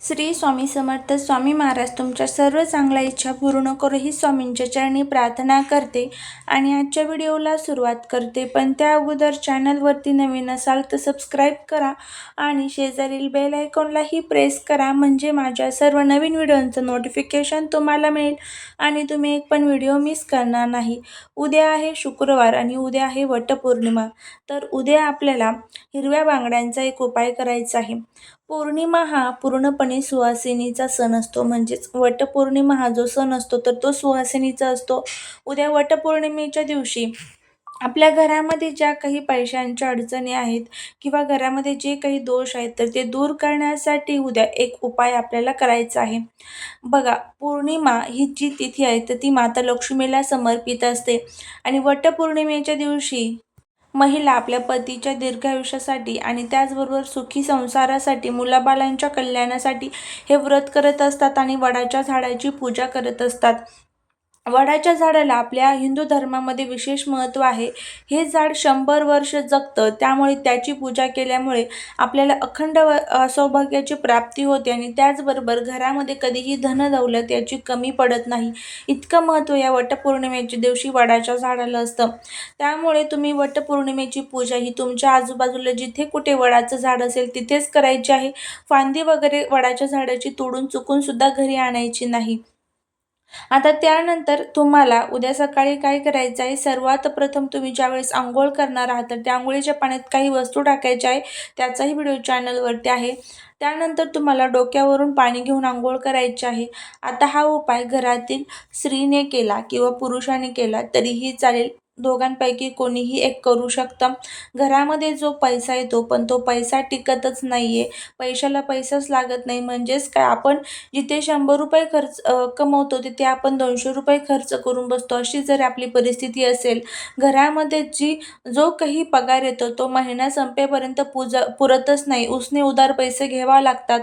श्री स्वामी समर्थ स्वामी महाराज तुमच्या सर्व चांगल्या इच्छा पूर्ण करू ही स्वामींच्या चरणी प्रार्थना करते आणि आजच्या व्हिडिओला सुरुवात करते. पण त्या अगोदर चॅनलवरती नवीन असाल तर सबस्क्राईब करा आणि शेजारील बेल आयकॉनलाही प्रेस करा. म्हणजे माझ्या सर्व नवीन व्हिडिओंचं नोटिफिकेशन तुम्हाला मिळेल आणि तुम्ही एक पण व्हिडिओ मिस करणार नाही. उद्या आहे शुक्रवार आणि उद्या आहे वटपौर्णिमा. तर उद्या आपल्याला हिरव्या बांगड्यांचा एक उपाय करायचा आहे. पौर्णिमा हा पूर्णपणे सुवासिनीचा सण असतो. म्हणजेच वटपौर्णिमा हा जो सण असतो तर तो सुवासिनीचा असतो. उद्या वटपौर्णिमेच्या दिवशी आपल्या घरामध्ये ज्या काही पैशांच्या अडचणी आहेत किंवा घरामध्ये जे काही दोष आहेत तर ते दूर करण्यासाठी उद्या एक उपाय आपल्याला करायचा आहे. बघा पौर्णिमा ही जी तिथी आहे तर ती माता लक्ष्मीला समर्पित असते. आणि वटपौर्णिमेच्या दिवशी महिला आपल्या पतीच्या दीर्घायुष्यासाठी आणि त्याचबरोबर सुखी संसारासाठी मुलाबालांच्या कल्याणासाठी हे व्रत करत असतात आणि वडाच्या झाडाची पूजा करत असतात. वडाच्या झाडाला आपल्या हिंदू धर्मामध्ये विशेष महत्त्व आहे. हे झाड शंभर वर्ष जगतं त्यामुळे त्याची पूजा केल्यामुळे आपल्याला अखंड व सौभाग्याची प्राप्ती होते आणि त्याचबरोबर घरामध्ये कधीही धन दौलत याची कमी पडत नाही. इतकं महत्त्व या वटपौर्णिमेच्या दिवशी वडाच्या झाडाला असतं. त्यामुळे तुम्ही वटपौर्णिमेची पूजा ही तुमच्या आजूबाजूला जिथे कुठे वडाचं झाड असेल तिथेच करायची आहे. फांदी वगैरे वडाच्या झाडाची तोडून चुकूनसुद्धा घरी आणायची नाही. आता त्यानंतर तुम्हाला उद्या सकाळी काय करायचं आहे? सर्वात प्रथम तुम्ही ज्यावेळेस आंघोळ करणार आहात तर त्या आंघोळीच्या पाण्यात काही वस्तू टाकायच्या आहे त्याचाही व्हिडिओ चॅनलवरती आहे. त्यानंतर तुम्हाला डोक्यावरून पाणी घेऊन आंघोळ करायची आहे. आता हा उपाय घरातील स्त्रीने केला किंवा पुरुषाने केला तरीही चालेल. दोघांपैकी कोणीही एक करू शकतं. घरामध्ये जो पैसा येतो पण तो पैसा टिकतच नाही आहे पैशाला पैसाच लागत नाही. म्हणजेच काय? आपण जिथे शंभर रुपये खर्च कमवतो तिथे आपण दोनशे रुपये खर्च करून बसतो. अशी जर आपली परिस्थिती असेल घरामध्ये जी जो काही पगार येतो तो महिना संपेपर्यंत पूजा पुरतच नाही. उसने उदार पैसे घ्यावा लागतात.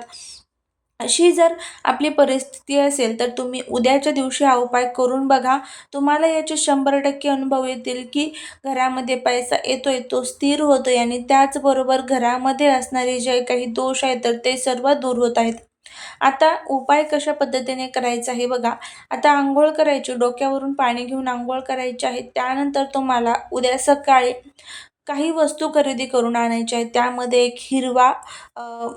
अशी जर आपली परिस्थिती असेल तर तुम्ही उद्याच्या दिवशी हा उपाय करून बघा. तुम्हाला याचे शंभर टक्के अनुभव येतील की घरामध्ये पैसा येतोय तो स्थिर होतोय आणि त्याचबरोबर घरामध्ये असणारे जे काही दोष आहेत तर ते सर्व दूर होत आहेत. आता उपाय कशा पद्धतीने करायचा आहे बघा. आता आंघोळ करायची डोक्यावरून पाणी घेऊन आंघोळ करायची आहे. त्यानंतर तुम्हाला उद्या सकाळी काही वस्तू खरेदी करून आणायच्या आहेत. त्यामध्ये एक हिरवा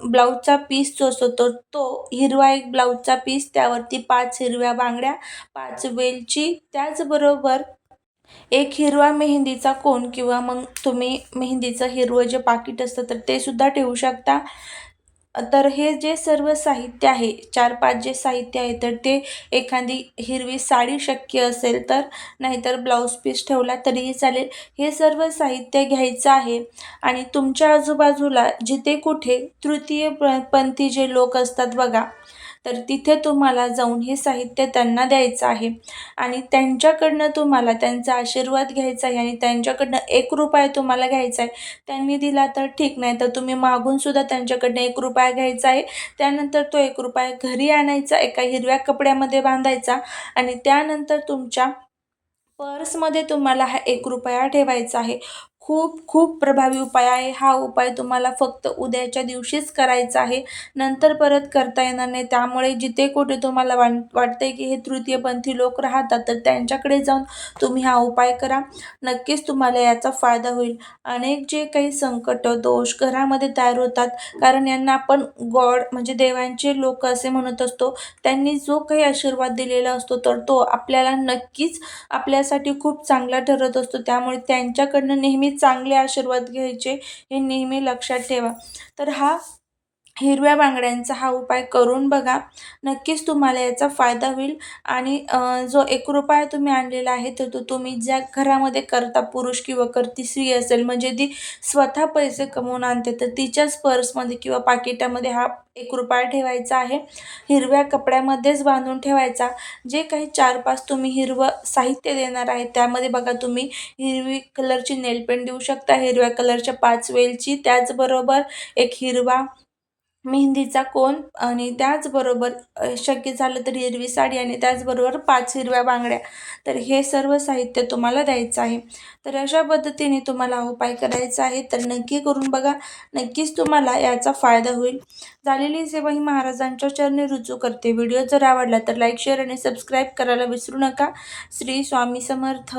ब्लाऊजचा पीस जो असतो तो तो हिरवा एक ब्लाऊजचा पीस त्यावरती पाच हिरव्या बांगड्या पाच वेलची त्याचबरोबर एक हिरवा मेहंदीचा कोण किंवा मग तुम्ही मेहंदीचं हिरवं जे पाकिट असतं तर ते सुद्धा ठेवू शकता. तर हे जे सर्व साहित्य आहे चार पाच जे साहित्य आहे तर ते एखादी हिरवी साडी शक्य असेल तर नाहीतर ब्लाऊज पीस ठेवला तरीही चालेल. हे सर्व साहित्य घ्यायचं आहे आणि तुमच्या आजूबाजूला जिथे कुठे तृतीय पंथी जे लोक असतात बघा तर तिथे तुम्हाला जाऊन हे साहित्य त्यांना द्यायचं आहे. आणि त्यांच्याकडनं तुम्हाला त्यांचा आशीर्वाद घ्यायचा आहे आणि त्यांच्याकडनं एक रुपया तुम्हाला घ्यायचा आहे. त्यांनी दिला तर ठीक नाही तर तुम्ही मागूनसुद्धा त्यांच्याकडनं एक रुपया घ्यायचा आहे. त्यानंतर तो एक रुपया घरी आणायचा एका हिरव्या कपड्यामध्ये बांधायचा आणि त्यानंतर तुमच्या पर्समध्ये तुम्हाला हा एक रुपया ठेवायचा आहे. खूप खूप प्रभावी उपाय आहे. हा उपाय तुम्हाला फक्त उद्याच्या दिवशीच करायचा आहे. नंतर परत करता येणार नाही. त्यामुळे जिथे कुठे तुम्हाला वाट वाटते की हे तृतीयपंथी लोक राहतात तर त्यांच्याकडे जाऊन तुम्ही हा उपाय करा. नक्कीच तुम्हाला याचा फायदा होईल. अनेक जे काही संकट दोष घरामध्ये तयार होतात कारण यांना आपण गॉड म्हणजे देवांचे लोक असे म्हणत असतो. त्यांनी जो काही आशीर्वाद दिलेला असतो तर तो आपल्याला नक्कीच आपल्यासाठी खूप चांगला ठरत असतो. त्यामुळे त्यांच्याकडनं नेहमीच चांगले आशीर्वाद घ्यायचे हे नेहमी लक्षात ठेवा. तर हा हिरव्या बांगड्यांचा हा उपाय करून बघा. नक्कीच तुम्हाला याचा फायदा होईल. आणि जो एक तुम्ही आणलेला आहे तर तो तुम्ही ज्या घरामध्ये करता पुरुष किंवा करती स्त्री असेल म्हणजे ती स्वतः पैसे कमवून आणते तर तिच्याच पर्समध्ये किंवा पाकिटामध्ये हा एक रुपया ठेवायचा आहे. हिरव्या कपड्यामध्येच बांधून ठेवायचा. जे काही चार पाच तुम्ही हिरवं साहित्य देणार आहे त्यामध्ये बघा तुम्ही हिरवी कलरची नेलपेंट देऊ शकता. हिरव्या कलरच्या पाच वेलची त्याचबरोबर एक हिरवा मेहंदीचा कोन आणि त्याचबरोबर शक्य झालं तर हिरवी साडी आणि त्याचबरोबर पाच हिरव्या बांगड्या. तर हे सर्व साहित्य तुम्हाला द्यायचं आहे. तर अशा पद्धतीने तुम्हाला उपाय करायचा आहे. तर नक्की करून बघा. नक्कीच तुम्हाला याचा फायदा होईल. झालेली सेवा ही महाराजांच्या चरणी रुजू करते. व्हिडिओ जर आवडला तर लाईक शेअर आणि सबस्क्राईब करायला विसरू नका. श्री स्वामी समर्थ.